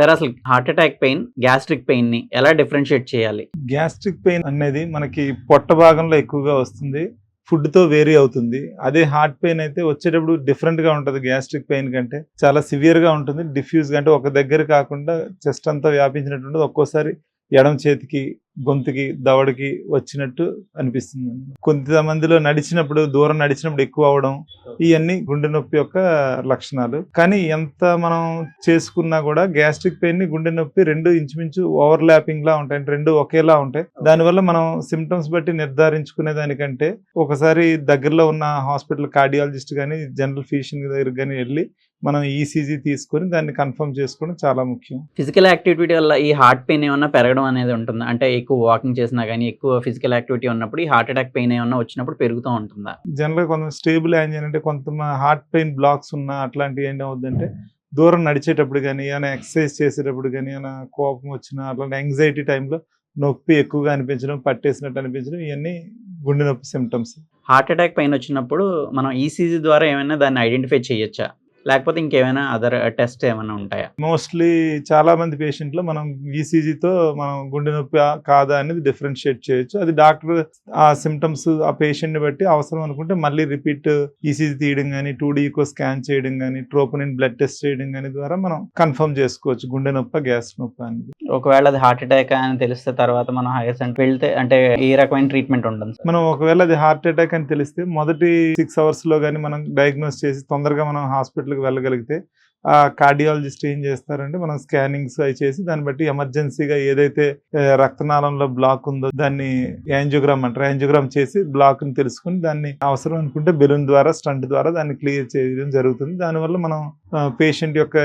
Sir అసలు heart attack pain gastric పెయిన్ని ఎలా డిఫరెన్షియేట్ చేయాలి? గ్యాస్ట్రిక్ పెయిన్ అనేది మనకి పొట్ట భాగంలో ఎక్కువగా వస్తుంది ఫుడ్తో వేరీ అవుతుంది. అదే హార్ట్ పెయిన్ అయితే వచ్చేటప్పుడు డిఫరెంట్గా ఉంటుంది గ్యాస్ట్రిక్ పెయిన్ కంటే. చాలా సివియర్గా ఉంటుంది డిఫ్యూజ్ అంటే ఒక దగ్గర కాకుండా చెస్ట్ అంతా వ్యాపించినట్టు ఉంటుంది ఒక్కోసారి ఎడమ చేతికి గొంతుకి దవడకి వచ్చినట్టు అనిపిస్తుంది. కొంతమందిలో నడిచినప్పుడు దూరం నడిచినప్పుడు ఎక్కువ అవడం ఇవన్నీ గుండె నొప్పి యొక్క లక్షణాలు. కానీ ఎంత మనం చేసుకున్నా కూడా గ్యాస్ట్రిక్ పెయిన్ని గుండె నొప్పి రెండు ఇంచుమించు ఓవర్ ల్యాపింగ్ లా ఉంటాయి రెండు ఒకేలా ఉంటాయి. దానివల్ల మనం సిమ్టమ్స్ బట్టి నిర్ధారించుకునే దానికంటే ఒకసారి దగ్గరలో ఉన్న హాస్పిటల్ కార్డియాలజిస్ట్ కానీ జనరల్ ఫిజిషియన్ దగ్గర కానీ వెళ్ళి మనం ఈసీజీ తీసుకొని దాన్ని కన్ఫర్మ్ చేసుకోవడం చాలా ముఖ్యం. ఫిజికల్ యాక్టివిటీ వల్ల ఈ హార్ట్ పెయిన్ ఏమన్నా పెరగడం అనేది ఉంటుంది? అంటే ఎక్కువ వాకింగ్ చేసినా కానీ ఎక్కువ ఫిజికల్ యాక్టివిటీ ఉన్నప్పుడు ఈ హార్ట్ అటాక్ పెయిన్ ఏమన్నా వచ్చినప్పుడు పెరుగుతూ ఉంటుందా? జనరల్గా కొంత స్టేబుల్ యాంజిన్ అంటే కొంత హార్ట్ పెయిన్ బ్లాక్స్ ఉన్న అట్లాంటివి ఏంటి అవుతుందంటే దూరం నడిచేటప్పుడు కానీ ఏమైనా ఎక్సర్సైజ్ చేసేటప్పుడు కానీ ఏమైనా కోపం వచ్చినా అట్లాంటి యాంగ్జైటీ టైంలో నొప్పి ఎక్కువగా అనిపించడం పట్టేసినట్టు అనిపించడం ఇవన్నీ గుండె నొప్పి సిమ్టమ్స్ హార్ట్ అటాక్ పెయిన్ వచ్చినప్పుడు మనం ఈసీజీ ద్వారా ఏమైనా దాన్ని ఐడెంటిఫై చేయొచ్చా? లేకపోతే ఇంకేమైనా అదర్ టెస్ట్ ఏమైనా ఉంటాయా? మోస్ట్లీ చాలా మంది పేషెంట్లో మనం ఈసీజీతో మనం గుండె నొప్పి కాదా అనేది డిఫరెన్షియేట్ చేయొచ్చు. అది డాక్టర్ ఆ సిమ్టమ్స్ ఆ patient ని బట్టి అవసరం అనుకుంటే మళ్ళీ రిపీట్ ఈసీజీ తీయడం కానీ టూ ఈకో స్కాన్ చేయడం కానీ ట్రోపనిన్ బ్లడ్ టెస్ట్ చేయడం కానీ ద్వారా మనం కన్ఫర్మ్ చేసుకోవచ్చు గుండె నొప్పి గ్యాస్ నొప్పి అనేది. ఒకవేళ అది హార్ట్ అటాక్ అని తెలిస్తే తర్వాత మనం హైయర్ సెంటర్ వెళ్తే అంటే ఏ రకమైన ట్రీట్మెంట్ ఉంటుంది సార్? మనం ఒకవేళ అది హార్ట్ అటాక్ అని తెలిస్తే మొదటి సిక్స్ అవర్స్లో కానీ మనం డయాగ్నోస్ చేసి తొందరగా మనం హాస్పిటల్కి వెళ్ళగలిగితే ఆ కార్డియాలజిస్ట్ ఏం చేస్తారంటే మనం స్కానింగ్స్ అవి చేసి దాన్ని బట్టి ఎమర్జెన్సీగా ఏదైతే రక్తనాళంలో బ్లాక్ ఉందో దాన్ని యాంజియోగ్రామ్ అంటారు. యాంజియోగ్రామ్ చేసి బ్లాక్ని తెలుసుకుని దాన్ని అవసరం అనుకుంటే బెలూన్ ద్వారా స్టంట్ ద్వారా దాన్ని క్లియర్ చేయడం జరుగుతుంది. దానివల్ల మనం పేషెంట్ యొక్క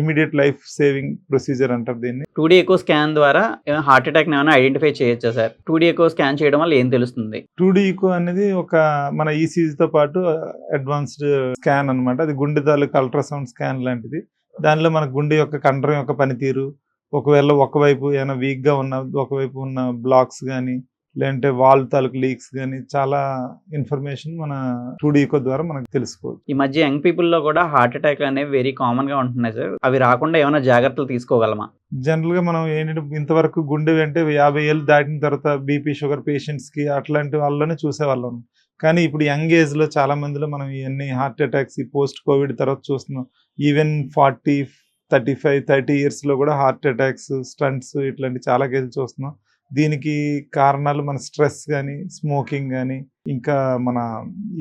ఇమీడియట్ లైఫ్ సేవింగ్ ప్రొసీజర్ అంటారు దీన్ని. టూ డీ ఎకో స్కాన్ ద్వారా హార్ట్ అటాక్ ఏమైనా ఐడెంటిఫై చేయొచ్చా sir? Two D echo scan చేయడం వల్ల ఏం తెలుస్తుంది? టూ ఈకో అనేది ఒక మన ECG తో పాటు అడ్వాన్స్డ్ స్కాన్ అన్నమాట. అది గుండె తాలూకు అల్ట్రాసౌండ్ స్కాన్ లాంటిది. దానిలో మన గుండె యొక్క కండరం యొక్క పనితీరు ఒకవేళ ఒకవైపు ఏమైనా weak గా ఉన్న ఒకవైపు ఉన్న బ్లాక్స్ కానీ లేదంటే వాల్ తాలూకు లీక్స్ కానీ చాలా ఇన్ఫర్మేషన్ మన టూ ఈకో ద్వారా మనకు తెలుసుకోవచ్చు. ఈ మధ్య యంగ్ పీపుల్లో కూడా హార్ట్ అటాక్ అనేవి వెరీ కామన్గా ఉంటున్నాయి సార్. అవి రాకుండా ఏమైనా జాగ్రత్తలు తీసుకోగలమా? జనరల్గా మనం ఏంటంటే ఇంతవరకు గుండె అంటే యాభై ఏళ్ళు దాటిన తర్వాత బీపీ షుగర్ పేషెంట్స్కి అట్లాంటి వాళ్ళని చూసేవాళ్ళం. కానీ ఇప్పుడు యంగ్ ఏజ్లో చాలా మందిలో మనం ఇవన్నీ హార్ట్ అటాక్స్ ఈ పోస్ట్ కోవిడ్ తర్వాత చూస్తున్నాం. Even forty thirty five thirty ఇయర్స్లో కూడా హార్ట్ అటాక్స్ స్టంట్స్ ఇట్లాంటి చాలా కేసులు చూస్తున్నాం. దీనికి కారణాలు మన స్ట్రెస్ కానీ స్మోకింగ్ కానీ ఇంకా మన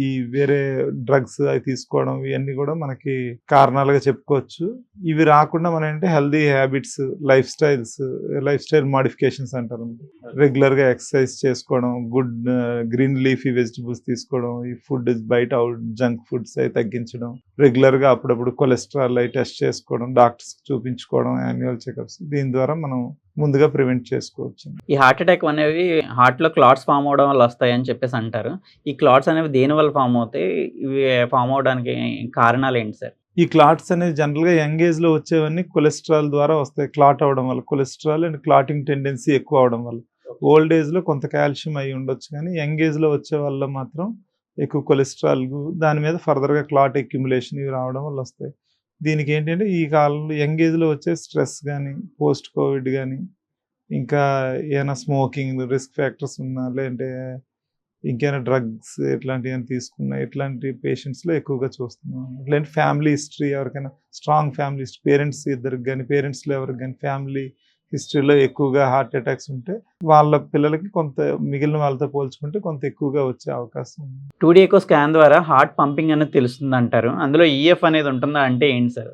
ఈ వేరే డ్రగ్స్ అవి తీసుకోవడం ఇవన్నీ కూడా మనకి కారణాలుగా చెప్పుకోవచ్చు. ఇవి రాకుండా మనం ఏంటంటే healthy habits life styles life style modifications అంటారు రెగ్యులర్గా ఎక్సర్సైజ్ చేసుకోవడం గుడ్ గ్రీన్ లీఫీ వెజిటబుల్స్ తీసుకోవడం ఈ ఫుడ్ బయట అవుట్ జంక్ ఫుడ్స్ అవి తగ్గించడం రెగ్యులర్గా అప్పుడప్పుడు కొలెస్ట్రాల్ అవి టెస్ట్ చేసుకోవడం డాక్టర్స్ చూపించుకోవడం యాన్యువల్ చెకప్స్ దీని ద్వారా మనం ముందుగా ప్రివెంట్ చేసుకోవచ్చు. ఈ హార్ట్ అటాక్ అనేవి హార్ట్లో క్లాట్స్ ఫామ్ అవడం వల్ల వస్తాయి అని చెప్పేసి అంటారు. ఈ క్లాట్స్ అనేవి దేని వల్ల ఫామ్ అవుతాయి? ఇవి ఫామ్ అవడానికి కారణాలు ఏంటి సార్? ఈ క్లాట్స్ అనేది జనరల్గా యంగ్ ఏజ్లో వచ్చేవన్నీ కొలెస్ట్రాల్ ద్వారా వస్తాయి. క్లాట్ అవడం వల్ల కొలెస్ట్రాల్ అండ్ క్లాటింగ్ టెండెన్సీ ఎక్కువ అవడం వల్ల. ఓల్డ్ ఏజ్లో కొంత కాల్షియం అయి ఉండొచ్చు కానీ యంగ్ ఏజ్లో వచ్చే వల్ల మాత్రం ఎక్కువ కొలెస్ట్రాల్ దాని మీద ఫర్దర్గా క్లాట్ అక్యుములేషన్ ఇవి రావడం వల్ల వస్తాయి. దీనికి ఏంటంటే ఈ కాలంలో యంగ్ ఏజ్లో వచ్చే స్ట్రెస్ కానీ పోస్ట్ కోవిడ్ కానీ ఇంకా ఏమైనా స్మోకింగ్ రిస్క్ ఫ్యాక్టర్స్ ఉన్నా లేదంటే ఇంకేమైనా డ్రగ్స్ ఇట్లాంటివి తీసుకున్నా ఇట్లాంటి పేషెంట్స్లో ఎక్కువగా చూస్తున్నాం. ఇట్లాంటి ఫ్యామిలీ హిస్టరీ ఎవరికైనా స్ట్రాంగ్ ఫ్యామిలీ హిస్టరీ పేరెంట్స్ ఇద్దరికి కానీ పేరెంట్స్లో ఎవరికి కానీ ఫ్యామిలీ హిస్టరీలో ఎక్కువగా హార్ట్ అటాక్స్ ఉంటే వాళ్ళ పిల్లలకి కొంత మిగిలిన వాళ్ళతో పోల్చుకుంటే కొంత ఎక్కువగా వచ్చే అవకాశం ఉంది. టూ డీ ఎకో స్కాన్ ద్వారా హార్ట్ పంపింగ్ అనేది తెలుస్తుంది అంటారు అందులో ఈఎఫ్ అనేది ఉంటుందా? అంటే ఏంటి సార్?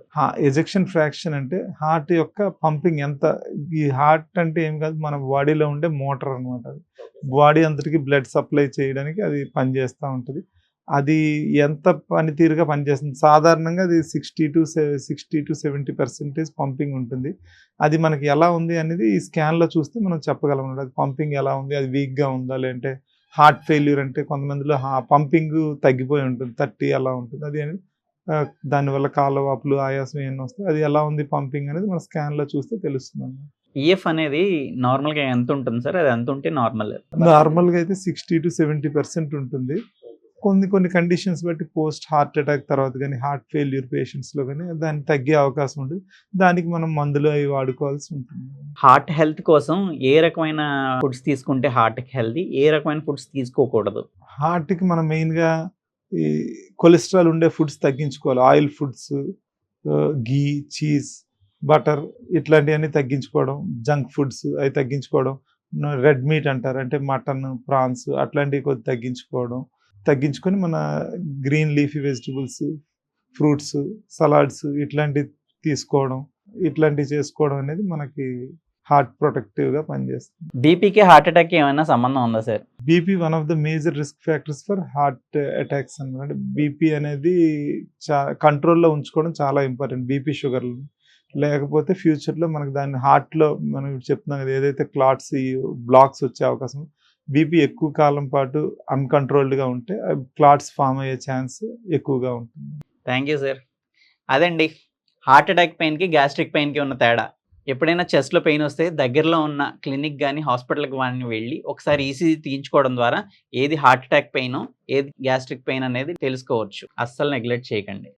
ఎజెక్షన్ ఫ్రాక్షన్ అంటే హార్ట్ యొక్క పంపింగ్ ఎంత ఈ హార్ట్ అంటే ఏం కాదు మన బాడీలో ఉండే మోటార్ అనమాట అది. బాడీ అంతటికి బ్లడ్ సప్లై చేయడానికి అది పనిచేస్తూ ఉంటుంది. అది ఎంత పనితీరుగా పనిచేస్తుంది? సాధారణంగా అది sixty to sixty to seventy percentage pumping ఉంటుంది. అది మనకి ఎలా ఉంది అనేది ఈ స్కాన్లో చూస్తే మనం చెప్పగలం అది పంపింగ్ ఎలా ఉంది? అది వీక్గా ఉందా? లేదంటే హార్ట్ ఫెయిల్యూర్ అంటే కొంతమందిలో పంపింగ్ తగ్గిపోయి ఉంటుంది. థర్టీ అలా ఉంటుంది. అది అనేది దానివల్ల కాళ్ళ వాపులు ఆయాసం ఏమైనా వస్తాయి. అది ఎలా ఉంది పంపింగ్ అనేది మన స్కాన్లో చూస్తే తెలుస్తుంది అన్నమాట. ఈఎఫ్ అనేది నార్మల్గా ఎంత ఉంటుంది సార్? అది ఎంత ఉంటే నార్మల్. నార్మల్గా అయితే సిక్స్టీ టు సెవెంటీ పర్సెంట్ ఉంటుంది. కొన్ని కొన్ని కండిషన్స్ బట్టి పోస్ట్ హార్ట్ అటాక్ తర్వాత కానీ హార్ట్ ఫెయిల్యూర్ పేషెంట్స్లో కానీ దాన్ని తగ్గే అవకాశం ఉంటుంది. దానికి మనం మందులు అవి వాడుకోవాల్సి ఉంటుంది. హార్ట్ హెల్త్ కోసం ఏ రకమైన ఫుడ్స్ తీసుకుంటే హార్ట్కి హెల్తీ? ఏ రకమైన ఫుడ్స్ తీసుకోకూడదు? హార్ట్కి మనం మెయిన్గా ఈ కొలెస్ట్రాల్ ఉండే ఫుడ్స్ తగ్గించుకోవాలి. Oil foods ghee cheese butter ఇట్లాంటివన్నీ తగ్గించుకోవడం జంక్ ఫుడ్స్ అవి తగ్గించుకోవడం రెడ్ మీట్ అంటారు. అంటే మటన్ ప్రాన్స్ అట్లాంటివి కొద్ది తగ్గించుకోవడం. తగ్గించుకొని మన green leafy vegetables fruits salads ఇట్లాంటివి తీసుకోవడం ఇట్లాంటివి చేసుకోవడం అనేది మనకి హార్ట్ ప్రొటెక్టివ్గా పనిచేస్తుంది. బీపీకి హార్ట్ అటాక్ ఏమైనా సంబంధం ఉందా sir? BP one of the major risk factors for heart attacks అన్నమాట. బీపీ అనేది చా కంట్రోల్లో ఉంచుకోవడం చాలా ఇంపార్టెంట్. బీపీ షుగర్ లేకపోతే ఫ్యూచర్లో మనకు దాన్ని హార్ట్లో మనం చెప్తున్నాం కదా ఏదైతే క్లాట్స్ బ్లాక్స్ వచ్చే అవకాశం బీపీ ఎక్కువ కాలం పాటు అన్కంట్రోల్డ్గా ఉంటే క్లాట్స్ ఫామ్ అయ్యే ఛాన్స్ ఎక్కువగా ఉంటుంది. Thank you sir. అదండి హార్ట్ అటాక్ పెయిన్కి గ్యాస్ట్రిక్ పెయిన్కి ఉన్న తేడా. ఎప్పుడైనా చెస్ట్లో పెయిన్ వస్తే దగ్గరలో ఉన్న క్లినిక్ కానీ హాస్పిటల్కి వాడిని వెళ్ళి ఒకసారి ఈసీజీ తీయించుకోవడం ద్వారా ఏది హార్ట్ అటాక్ పెయిన్ ఏది గ్యాస్ట్రిక్ పెయిన్ అనేది తెలుసుకోవచ్చు. అస్సలు నెగ్లెక్ట్ చేయకండి.